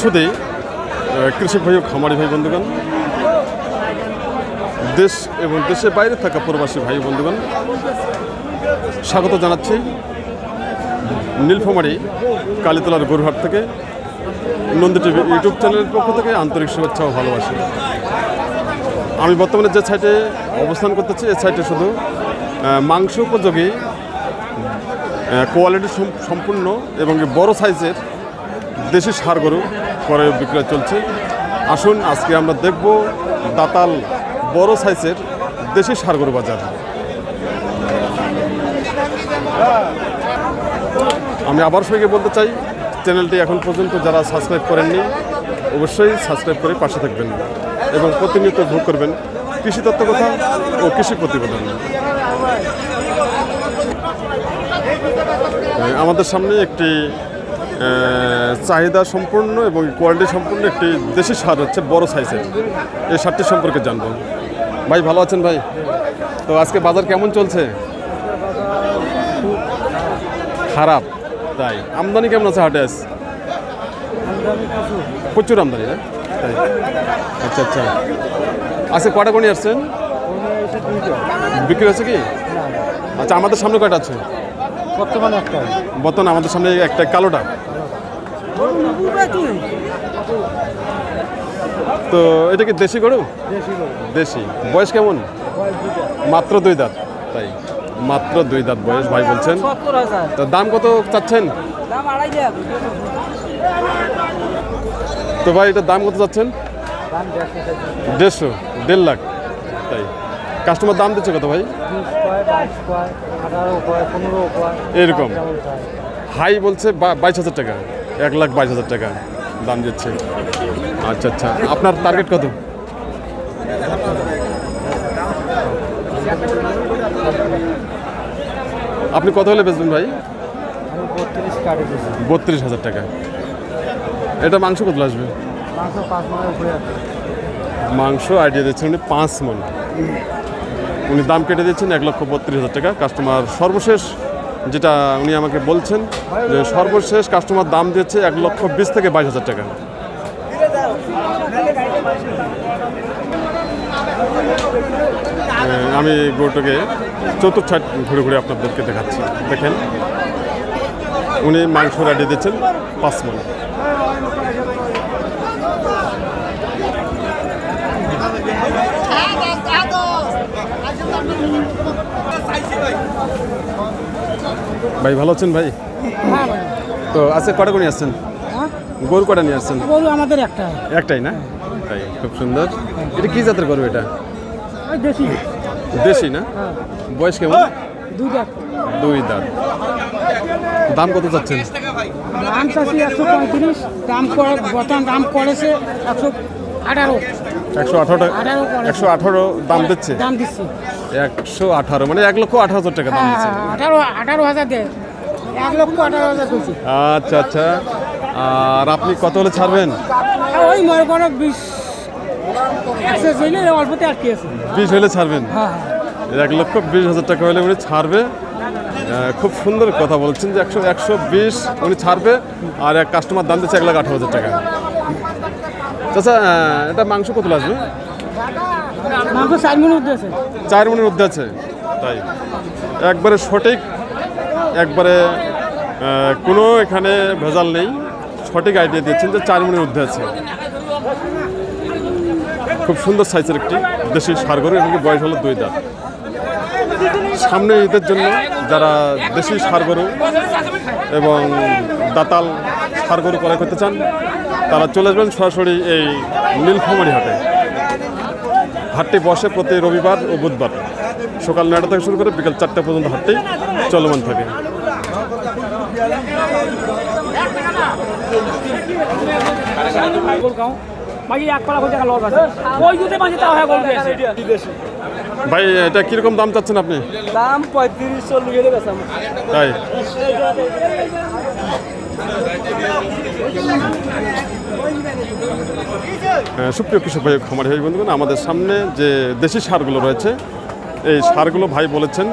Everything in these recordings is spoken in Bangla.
সুদে কৃষক ভাই ও খামারি ভাই বন্ধুগণ, দেশ এবং দেশের বাইরে থাকা প্রবাসী ভাই বন্ধুগণ, স্বাগত জানাচ্ছি নীলফামারি কালীতলার গরুহাট থেকে, নন্দী টিভি ইউটিউব চ্যানেলের পক্ষ থেকে আন্তরিক শুভেচ্ছা ও ভালোবাসি। আমি বর্তমানে যে সাইটে অবস্থান করতেছি এই সাইটে শুধু মাংস উপযোগী কোয়ালিটি সম্পূর্ণ এবং বড় সাইজের দেশি সার গরু করে বিক্রয় চলছে। আসুন, আজকে আমরা দেখব দাতাল বড় সাইজের দেশি সার গরু বাজার। আমি আবার সঙ্গে বলতে চাই, চ্যানেলটি এখন পর্যন্ত যারা সাবস্ক্রাইব করেননি, অবশ্যই সাবস্ক্রাইব করে পাশে থাকবেন এবং প্রতিনিয়ত ভোগ করবেন কৃষি তত্ত্ব কথা ও কৃষি প্রতিবেদন। আমাদের সামনে একটি চাহিদা সম্পূর্ণ এবং কোয়ালিটি সম্পূর্ণ একটি দেশি সার হচ্ছে বড় সাইজের এই সারটি সম্পর্কে জানব। ভাই ভালো আছেন ভাই? তো আজকে বাজার কেমন চলছে? খারাপ। তাই। আমদানি কেমন আছে হাটে আজ? প্রচুর আমদানি না? তাই। আচ্ছা আচ্ছা। আজকে কটা কোনি আসছেন? বিক্রি হচ্ছে কি? আচ্ছা আমাদের সামনে কয়টা আছে? বর্তমানে একটা। বর্তমানে আমাদের সামনে একটা কালোটা। তো এটা কি দেশি গরু? দেশি বয়স কেমন? মাত্র দুই দাঁত। তাই মাত্র দুই দাঁত বয়স ভাই বলছেন। তো দাম কত চাচ্ছেন? তো ভাই এটার দাম কত চাচ্ছেন? দেড়শো দেড় লাখ। তাই কাস্টমার দাম দিচ্ছে কত ভাই? এরকম। হাই বলছে বাইশ হাজার টাকা। এক লাখ বাইশ হাজার টাকা দাম দিচ্ছে। আচ্ছা আচ্ছা। আপনার টার্গেট কত? আপনি কত হলে বেচবেন ভাই? বত্রিশ হাজার টাকা। এটা মাংস কত আসবে? মাংস আইডিয়া দিচ্ছেন উনি পাঁচ মন। উনি দাম কেটে দিচ্ছেন এক লক্ষ বত্রিশ হাজার টাকা। কাস্টমার সর্বশেষ যেটা উনি আমাকে বলছেন যে সর্বশেষ কাস্টমার দাম দিচ্ছে এক লক্ষ বিশ থেকে বাইশ হাজার টাকা। আমি গরুটাকে চতুর্থ ঘুরে ঘুরে আপনাদেরকে দেখাচ্ছি। দেখেন, উনি মাংস রেডি দিচ্ছেন পাঁচ মন। ভাই ভালো আছেন ভাই? হ্যাঁ তো আজকে কটা করে আসছেন? হ্যাঁ? গরু কটা নিয়ে আসছেন? গরু আমাদের একটা। একটাই না? তাই খুব সুন্দর। এটা কি জাতের গরু এটা? দেশি। দেশি না? হ্যাঁ। বয়স কেমন? দুই লাখ দুই দাঁত। দাম কত চাচ্ছেন? দাম চাষি একশো পঁয়ত্রিশ। দাম করে বর্তমান দাম করেছে একশো আঠারো। একশো আঠারো একশো আঠারো দাম দিচ্ছে? দাম দিচ্ছি। একশো আঠারো মানে এক লক্ষ আঠারো হাজার টাকা দাম হ্যাঁ হ্যাঁ, আঠারো আঠারো হাজার এক লক্ষ আঠারো হাজার আচ্ছা আচ্ছা। আর আপনি কত হলে ছাড়বেন? ওই মনে করো বিশ জেলে অল্পতে আছে। বিশ হলে ছাড়বেন? হ্যাঁ এক লক্ষ বিশ হাজার টাকা হলে উনি ছাড়বে। খুব সুন্দর কথা বলছেন যে একশো একশো বিশ উনি ছাড়বে আর এক কাস্টমার দাম দিচ্ছে এক লাখ আঠারো হাজার টাকা। আচ্ছা এটা মাংস কত লাগবে? মাংস চার মিনিট দিয়েছে চার মনের মধ্যে আছে। তাই। একবারে সঠিক একবারে কোনো এখানে ভেজাল নেই। সঠিক আইডিয়া দিয়েছেন যে চার মনের মধ্যে আছে। খুব সুন্দর সাইজের একটি দেশি সার গরু এবং বয়স হলো দুই দাঁত। সামনে ঈদের জন্য যারা দেশি সার গরু এবং দাতাল সার গরু ক্রয় করতে চান তারা চলে আসবেন সরাসরি এই নীলফামারি হাটে। হাটটি বসে প্রতি রবিবার ও বুধবার। সকাল নয়টা থেকে শুরু করে বিকাল চারটা পর্যন্ত হাটটি চলমান থাকে। ভাই এটা কীরকম দাম চাচ্ছেন আপনি? দাম পঁয়ত্রিশ চল্লিশ তাই? সুপ্রিয় কৃষক ভাই খামারি ভাই বন্ধুগণ আমাদের সামনে যে দেশি সারগুলো রয়েছে এই সারগুলো ভাই বলেছেন।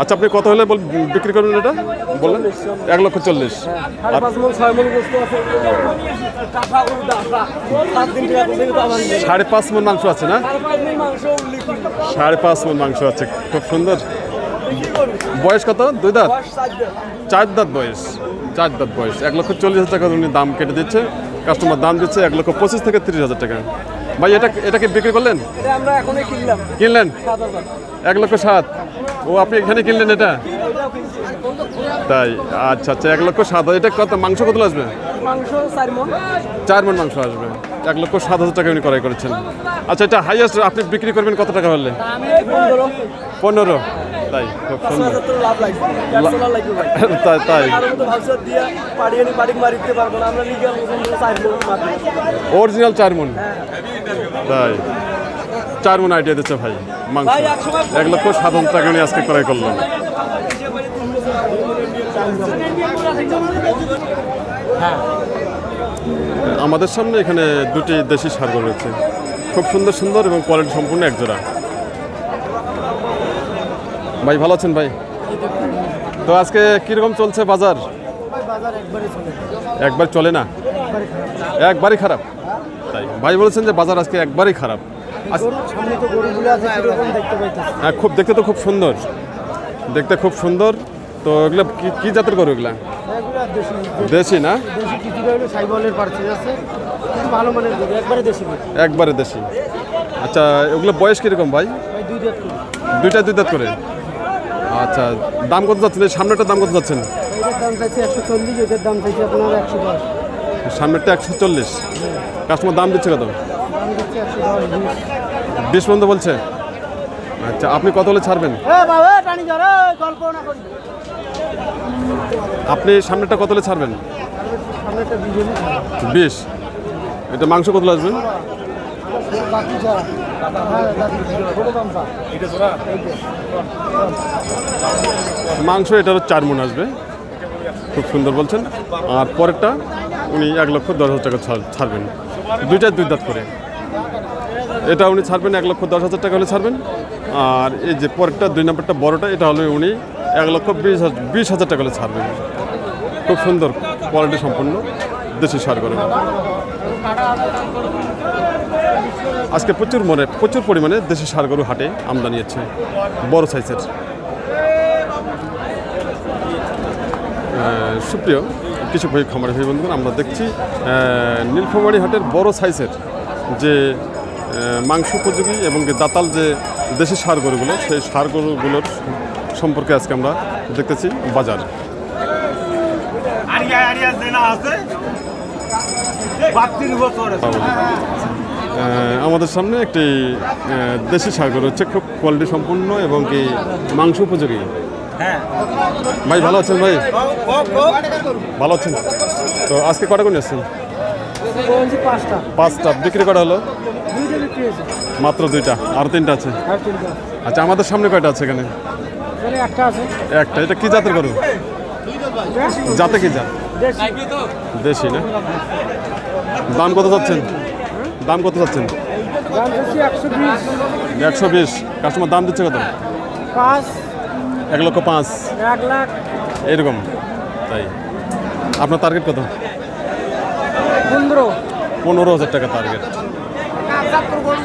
আচ্ছা আপনি কত হলে বিক্রি করবেন এটা? বললেন? এক লক্ষ চল্লিশ। নেই। সাড়ে পাঁচ মন মাংস আছে না? সাড়ে পাঁচ মন মাংস আছে খুব সুন্দর। বয়স কত? দুই দাঁত? চার দাঁত বয়স। চার দাঁত বয়স। এক লক্ষ চল্লিশ হাজার টাকা উনি দাম কেটে দিচ্ছে। কাস্টমার দাম দিচ্ছে এক লক্ষ পঁচিশ থেকে তিরিশ হাজার টাকা। ভাই এটা এটাকে বিক্রি করলেন? এটা আমরা এখনই কিনলাম। কিনলেন? এক লক্ষ সাত। ও আপনি এখানে কিনলেন এটা? তাই আচ্ছা আচ্ছা এক লক্ষ সাত হাজার। এটা কত মাংস কত আসবে? চার মন। মাংস আসবে। এক লক্ষ সাত হাজার টাকা উনি ক্রয় করেছেন। আচ্ছা এটা হাইয়েস্ট আপনি বিক্রি করবেন কত টাকা হলে? পনেরো। তাই খুব সুন্দর। তাই তাই। অরিজিনাল চার মন তাই। চার মন আইডিয়া দিচ্ছে ভাই মাংস। এক লক্ষ হাজার টাকা উনি আজকে ক্রয় করলেন আমাদের সামনে এখানে দুটি দেশি সারগর রয়েছে। খুব সুন্দর সুন্দর এবং কোয়ালিটি সম্পূর্ণ এক জোড়া ভাই, ভালো আছেন ভাই? তো আজকে কীরকম চলছে বাজার? একবার চলে না? একবারই খারাপ? তাই ভাই বলেছেন যে বাজার আজকে একবারই খারাপ। হ্যাঁ খুব দেখতে তো খুব সুন্দর। দেখতে খুব সুন্দর। তো এগুলো কী জাতের গরু এগুলা? দেশি না? একবারে দেশি। আচ্ছা ওগুলো বয়স কীরকম ভাই? দুইটা দুই দাঁত করে। আচ্ছা দাম কত যাচ্ছেন? এই সামনেটার দাম কত যাচ্ছেন? সামনেরটা একশো চল্লিশ। কাস্টমার দাম দিচ্ছে কত? বিশ। পর্যন্ত বলছে? আচ্ছা আপনি কত হলে ছাড়বেন? আপনি সামনেরটা কত হলে ছাড়বেন? বিশ এটা মাংস কত আসবে মাংস এটারও চার মন আসবে। খুব সুন্দর বলছেন। আর পরেরটা উনি এক লক্ষ দশ হাজার টাকা ছাড়- ছাড়বেন। দুইটা দুই দাঁত করে। এটা উনি ছাড়বেন এক লক্ষ দশ হাজার টাকা হলে ছাড়বেন। আর এই যে পরেরটা, দুই নম্বরটা, বড়টা, এটা হলে উনি এক লক্ষ বিশ বিশ হাজার টাকা হলে ছাড়বেন। খুব সুন্দর কোয়ালিটি সম্পন্ন দেশি সার করে আজকে প্রচুর মনে প্রচুর পরিমাণে দেশি সার গরু হাটে আমদানি আছে বড় সাইজের। সুপ্রিয় কিছু ভাই খামারি ভাই বন্ধুগণ আমরা দেখছি নীলফামারী হাটের বড় সাইজের যে মাংস উপযোগী এবং যে দাতাল যে দেশি সার গরুগুলো সেই সার গরুগুলোর সম্পর্কে আজকে আমরা দেখতেছি বাজার। আছে। আমাদের সামনে একটি দেশি সার গরু হচ্ছে খুব কোয়ালিটি সম্পূর্ণ এবং কি মাংস উপযোগী। হ্যাঁ। ভাই ভালো আছেন ভাই? ভালো আছেন? তো আজকে কটা করে আসছেন পাঁচটা। বিক্রি করা হলো? মাত্র দুইটা আর তিনটা আছে? আচ্ছা আমাদের সামনে কয়টা আছে এখানে? একটা এটা কি জাতের গরু? জাতে কি জাত? দেশি। দেশি না? দাম কত যাচ্ছেন দাম কত যাচ্ছেন একশো বিশ। কাস্টমার দাম দিচ্ছে কত? পাঁচ। এক লক্ষ পাঁচ। এক লাখ। এরকম তাই। আপনার টার্গেট কত? পনেরো। পনেরো হাজার টাকা টার্গেট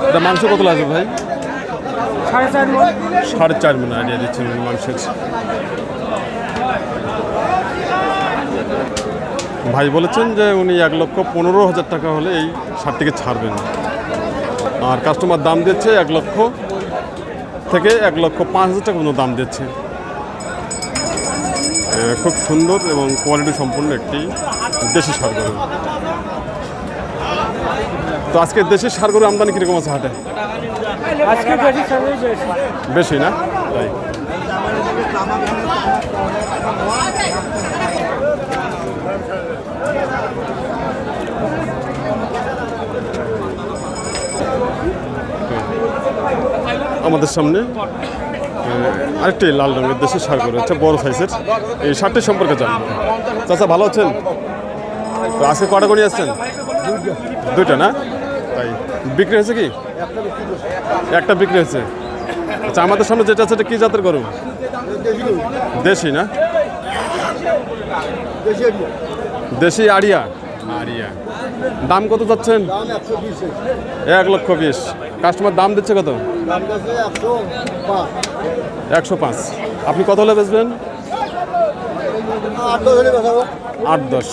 এটা মাংস কত লাগবে ভাই? সাড়ে চার মন। সাড়ে চার মনে আইডিয়া দিচ্ছেন মাংসের। ভাই বলেছেন যে উনি এক লক্ষ পনেরো হাজার টাকা হলে এই সারটিকে ছাড়বেন। আর কাস্টমার দাম দিচ্ছে এক লক্ষ থেকে এক লক্ষ পাঁচ হাজার টাকা পর্যন্ত দাম দিচ্ছে। খুব সুন্দর এবং কোয়ালিটি সম্পন্ন একটি দেশি সার গরু। তো আজকে দেশি সার গরু আমদানি কীরকম আছে হাটে? বেশি না? তাই। আমাদের সামনে আরেকটি লাল রঙের দেশের সার গরু হচ্ছে বড় সাইজের। এই সারটির সম্পর্কে জানব। চাচা, ভালো আছেন? তো আজকে কটা করে আসছেন? দুইটা না? তাই, বিক্রি হয়েছে কি? একটা বিক্রি হয়েছে। আচ্ছা আমাদের সামনে যেটা আছে, এটা কি জাতের গরু? দেশি না? দেশি আড়িয়া? আড়িয়া। দাম কত যাচ্ছেন? এক লক্ষ বিশ। কাস্টমার দাম দিচ্ছে কত? একশো পাঁচ। আপনি কত হলে বেচবেন? আট দশ।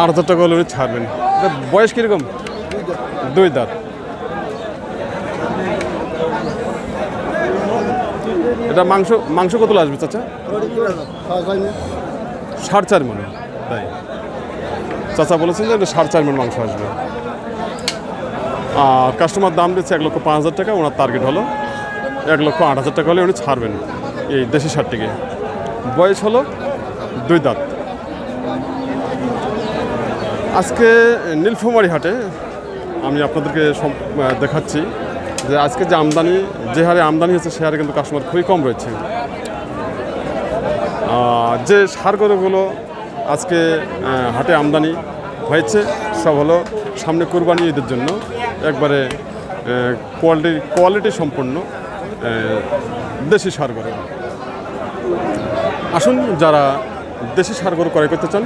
আট হাজার টাকা হলে ছাড়বেন। বয়স কীরকম? দুই দাঁত। এটা মাংস মাংস কত আসবে চাচা? সাড়ে চার মনে। তাই। চাচা বলেছেন যে এটা সাড়ে চার মন মাংস আসবে। আর কাস্টমার দাম দিচ্ছে এক লক্ষ পাঁচ হাজার টাকা, ওনার টার্গেট হলো এক লক্ষ আট হাজার টাকা হলে উনি ছাড়বেন এই দেশি সারটিকে বয়স হলো দুই দাঁত। আজকে নীলফামারি হাটে আমি আপনাদেরকে দেখাচ্ছি যে আজকে যে আমদানি, যে হারে আমদানি হয়েছে সে হারে কিন্তু কাস্টমার খুবই কম রয়েছে। যে সার গরুগুলো আজকে হাটে আমদানি হয়েছে, সব হলো সামনে কোরবানি ঈদের জন্য। একবারে কোয়ালিটি কোয়ালিটি সম্পন্ন দেশি সার গরু। আসুন যারা দেশি সার গরু ক্রয় করতে চান,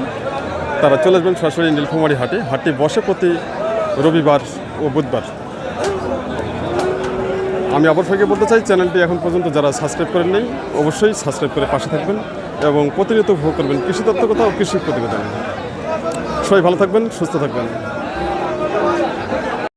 তারা চলে আসবেন সরাসরি নীলফামারি হাটে। হাটটি বসে প্রতি রবিবার ও বুধবার। আমি আবার ফেকে বলতে চাই, চ্যানেলটি এখন পর্যন্ত যারা সাবস্ক্রাইব করেন নেই, অবশ্যই সাবস্ক্রাইব করে পাশে থাকবেন এবং প্রতিনিয়ত উপভোগ করবেন কৃষি তত্ত্ব কথা ও কৃষি প্রতিবেদন। সবাই ভালো থাকবেন, সুস্থ থাকবেন।